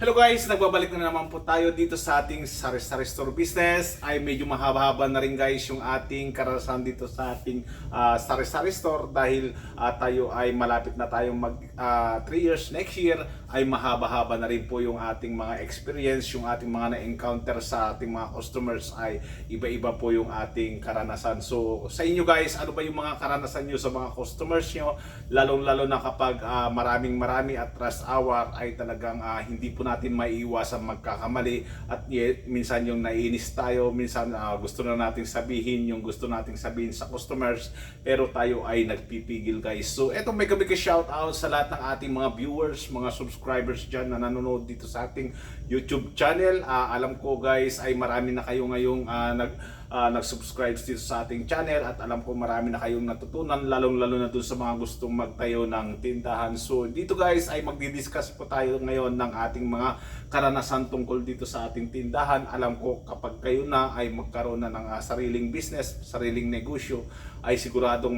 Hello guys, nagbabalik na naman po tayo dito sa ating sari-sari store business. Ay medyo mahaba-haba na rin guys yung ating karanasan dito sa ating ah, sari-sari store dahil ah, tayo ay malapit na tayong mag 3 years next year ay mahaba-haba na rin po yung ating mga experience, yung ating mga na-encounter sa ating mga customers ay iba-iba po yung ating karanasan. So sa inyo guys, ano ba yung mga karanasan nyo sa mga customers nyo? Lalong-lalo na kapag ah, maraming marami at rush hour ay talagang ah, hindi po natin maiiwasan magkakamali at yet, minsan yung naiinis tayo, minsan ah, gusto na nating sabihin yung gusto nating sabihin sa customers pero tayo ay nagpipigil guys. So eto may gabi shout out sa lahat ng ating mga viewers, mga subscribers dyan na nanonood dito sa ating YouTube channel. Ah, alam ko guys ay marami na kayo ngayong ah, nag ah, nag-subscribe dito sa ating channel at alam ko marami na kayong natutunan lalong-lalo na dun sa mga gustong magtayo ng tindahan. So dito guys ay magdi-discuss po tayo ngayon ng ating mga karanasan tungkol dito sa ating tindahan. Alam ko kapag kayo na ay magkaroon na ng ah, sariling business, sariling negosyo ay siguradong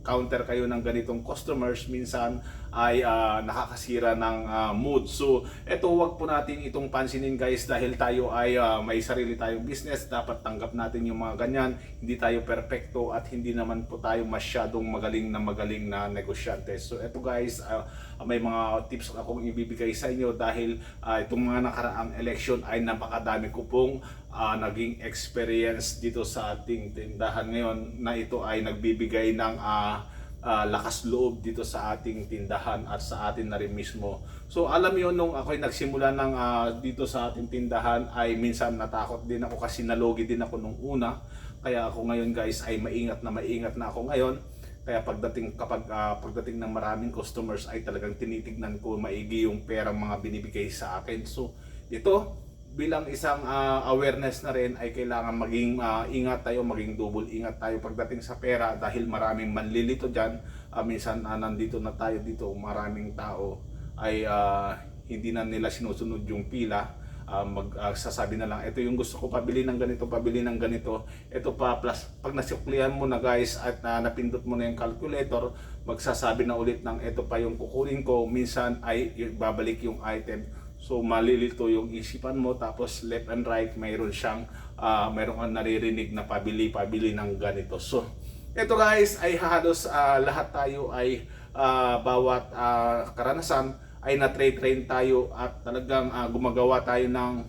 makaka-counter kayo ng ganitong customers minsan ay ah, nakakasira ng ah, mood. So, eto wag po natin itong pansinin guys dahil tayo ay ah, may sarili tayong business, dapat tanggap natin yung mga ganyan. Hindi tayo perpekto at hindi naman po tayo masyadong magaling na magaling na negosyante. So, eto guys, ah, may mga tips akong ibibigay sa inyo dahil ah, itong mga nakaraang election ay napakadami ko pong ah, naging experience dito sa ating tindahan ngayon na ito ay nagbibigay ng ah, ah, lakas loob dito sa ating tindahan at sa atin na rin mismo. So alam niyo nung ako'y nagsimula ng ah, dito sa ating tindahan ay minsan natakot din ako kasi nalogi din ako nung una. Kaya ako ngayon guys ay maingat na maingat na ako ngayon. Kaya pagdating kapag ah, pagdating ng maraming customers ay talagang tinitignan ko maigi yung perang mga binibigay sa akin. So ito bilang isang ah, awareness na rin ay kailangan maging ah, ingat tayo, maging double ingat tayo pagdating sa pera dahil maraming manlilito dyan. Ah, minsan ah, nandito na tayo dito, maraming tao ay ah, hindi na nila sinusunod yung pila. Ah, magsasabi na lang, ito yung gusto ko pabili ng ganito, pabili ng ganito. Ito pa, plus pag nasuklihan mo na guys at ah, napindot mo na yung calculator, magsasabi na ulit ng ito pa yung kukunin ko. Minsan ay babalik yung item. So malilito yung isipan mo tapos left and right mayroon siyang ah, mayroon kang naririnig na pabili-pabili ng ganito. So ito guys ay halos ah, lahat tayo ay ah, bawat ah, karanasan ay na-train tayo at talagang ah, gumagawa tayo ng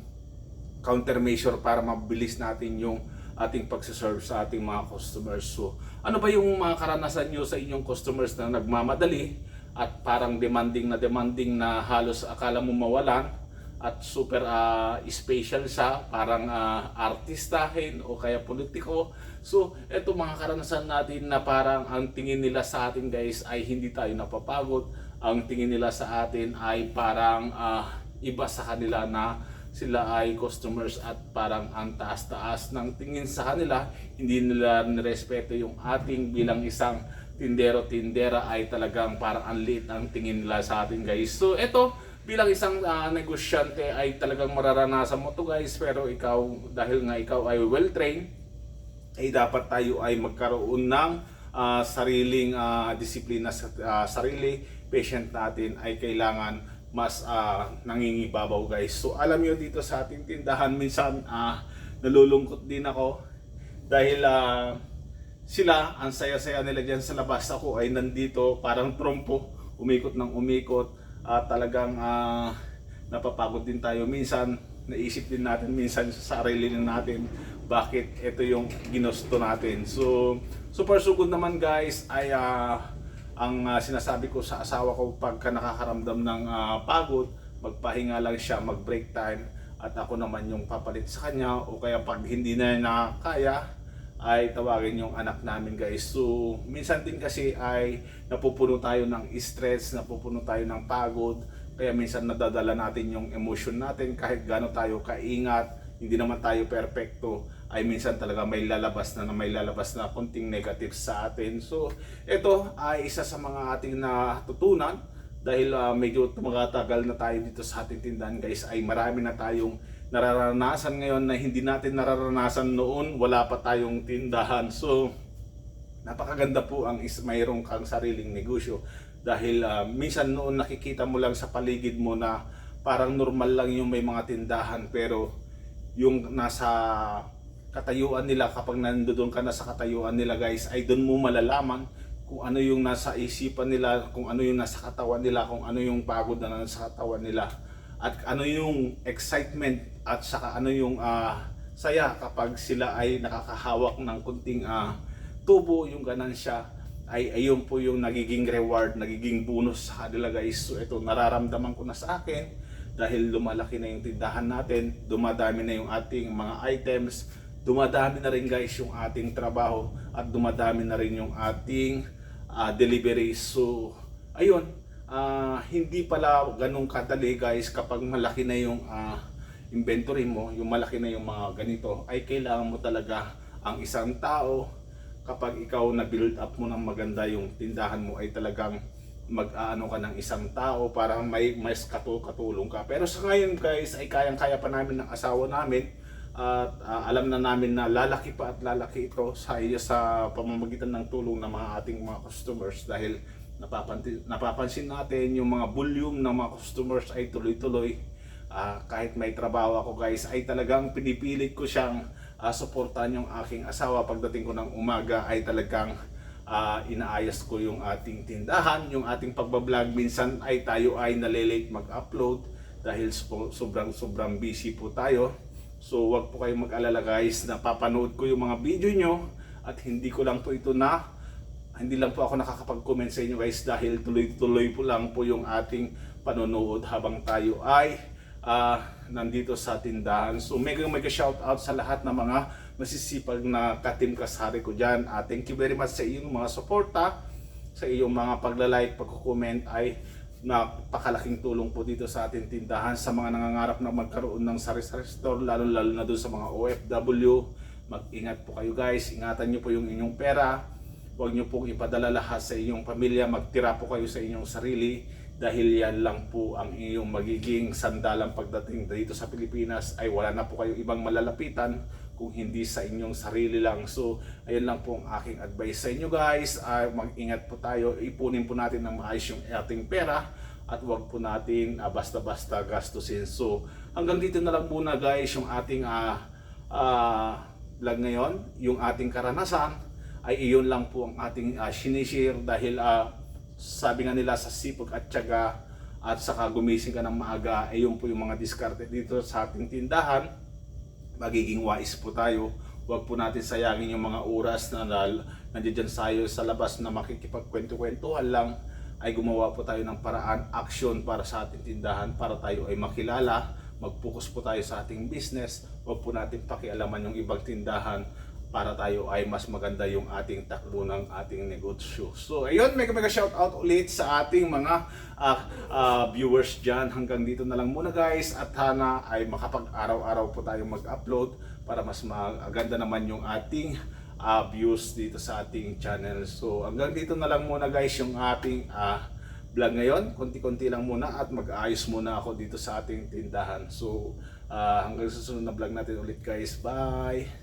countermeasure para mabilis natin yung ating pagsaserve sa ating mga customers. So, ano ba yung mga karanasan nyo sa inyong customers na nagmamadali at parang demanding na demanding na halos akala mo mawalan at super ah, special siya, parang ah, artistahin o kaya politiko. So, eto mga karanasan natin na parang ang tingin nila sa atin guys ay hindi tayo napapagod. Ang tingin nila sa atin ay parang ah, iba sa kanila na sila ay customers at parang ang taas-taas ng tingin sa kanila, hindi nila nirespeto yung ating bilang isang tindero-tindera ay talagang parang ang liit ang tingin nila sa atin guys. So eto, bilang isang ah, negosyante ay talagang mararanasan mo to guys pero ikaw, dahil nga ikaw ay well trained, ay dapat tayo ay magkaroon ng ah, sariling ah, disiplina sa ah, sarili. Patient natin ay kailangan mas ah, nangingibabaw guys. So alam niyo dito sa ating tindahan minsan ah, nalulungkot din ako dahil ah, sila ang saya-saya nila dyan sa labas. Ako ay nandito parang trompo umikot ng umikot. At talagang ah, napapagod din tayo. Minsan naisip din natin minsan sa sarili natin bakit ito yung ginusto natin. So super sugod naman guys. Ay ah, ang ah, sinasabi ko sa asawa ko pagka nakakaramdam ng ah, pagod, magpahinga lang siya, mag-break time. At ako naman yung papalit sa kanya o kaya pag hindi na na kaya ay tawagin yung anak namin guys. So minsan din kasi ay napupuno tayo ng stress, napupuno tayo ng pagod, kaya minsan nadadala natin yung emotion natin kahit gaano tayo kaingat, hindi naman tayo perpekto ay minsan talaga may lalabas na, na may lalabas na konting negative sa atin. So, ito ay isa sa mga ating natutunan dahil ah, medyo tumatagal na tayo dito sa ating tindahan guys ay marami na tayong nararanasan ngayon na hindi natin nararanasan noon. Wala pa tayong tindahan. So, napakaganda po ang is mayroong kang sariling negosyo. Dahil ah, minsan noon nakikita mo lang sa paligid mo na parang normal lang yung may mga tindahan. Pero yung nasa katayuan nila kapag nandoon ka na sa katayuan nila guys ay doon mo malalaman kung ano yung nasa isipan nila, kung ano yung nasa katawan nila, kung ano yung pagod na nasa katawan nila at ano yung excitement at saka ano yung ah, saya kapag sila ay nakakahawak ng kunting ah, tubo, yung ganansya ay ayun po yung nagiging reward, nagiging bonus sa kanila guys. So ito nararamdaman ko na sa akin dahil lumalaki na yung tindahan natin, dumadami na yung ating mga items, dumadami na rin guys yung ating trabaho at dumadami na rin yung ating ah, delivery. So ayun, ah, hindi pala ganun kadali guys kapag malaki na yung ah, inventory mo, yung malaki na yung mga ganito, ay kailangan mo talaga ang isang tao kapag ikaw na-build up mo ng maganda yung tindahan mo ay talagang mag-aano ka ng isang tao para may mas katul- katulong ka. Pero sa ngayon guys ay kayang-kaya pa namin ng asawa namin at ah, alam na namin na lalaki pa at lalaki ito sa sa pamamagitan ng tulong ng mga ating mga customers dahil napapansin, napapansin natin yung mga volume ng mga customers ay tuloy-tuloy. Ah, kahit may trabaho ako guys ay talagang pinipilit ko siyang ah, suportahan yung aking asawa. Pagdating ko ng umaga ay talagang ah, inaayos ko yung ating tindahan yung ating pagbablog. Minsan ay tayo ay nalilate mag-upload dahil so- sobrang sobrang busy po tayo. So wag po kayong mag-alala guys. Na papanood ko yung mga video nyo at hindi ko lang po ito na hindi lang po ako nakakapag-comment sa inyo guys dahil tuloy-tuloy po lang po yung ating panonood habang tayo ay ah, nandito sa tindahan. So mega mega shout out sa lahat ng mga masisipag na katim kasari ko dyan. Ah, thank you very much sa iyong mga suporta, sa iyong mga pagla-like, pagko-comment ay napakalaking tulong po dito sa ating tindahan sa mga nangangarap na magkaroon ng sari-sari store lalo lalo na doon sa mga OFW mag-ingat po kayo guys ingatan niyo po yung inyong pera Huwag niyo pong ipadala lahat sa inyong pamilya, magtira po kayo sa inyong sarili dahil yan lang po ang inyong magiging sandalan pagdating dito sa Pilipinas ay wala na po kayo ibang malalapitan kung hindi sa inyong sarili lang. So, ayun lang po ang aking advice sa inyo guys. Ay mag-ingat po tayo, ipunin po natin ng maayos yung ating pera at wag po natin ah, basta-basta gastusin. So, hanggang dito na lang muna guys yung ating ah ah, vlog ngayon, yung ating karanasan ay iyon lang po ang ating uh, sinishare dahil ah, sabi nga nila sa sipag at tiyaga at saka gumising ka ng maaga ay yun po yung mga diskarte dito sa ating tindahan. Magiging wise po tayo. Huwag po natin sayangin yung mga oras na nal, nandiyan tayo sa labas na makikipagkwento-kwentuhan lang ay gumawa po tayo ng paraan, action para sa ating tindahan para tayo ay makilala. Mag-focus po tayo sa ating business. Huwag po natin pakialaman yung ibang tindahan para tayo ay mas maganda yung ating takbo ng ating negosyo. So ayun, mega mega shout out ulit sa ating mga ah, ah, viewers dyan. Hanggang dito na lang muna guys at sana ay makapag-araw-araw po tayo mag-upload para mas maganda naman yung ating ah, views dito sa ating channel. So hanggang dito na lang muna guys yung ating ah, vlog ngayon. Konti-konti lang muna at mag-aayos muna ako dito sa ating tindahan. So ah, hanggang susunod na vlog natin ulit guys. Bye!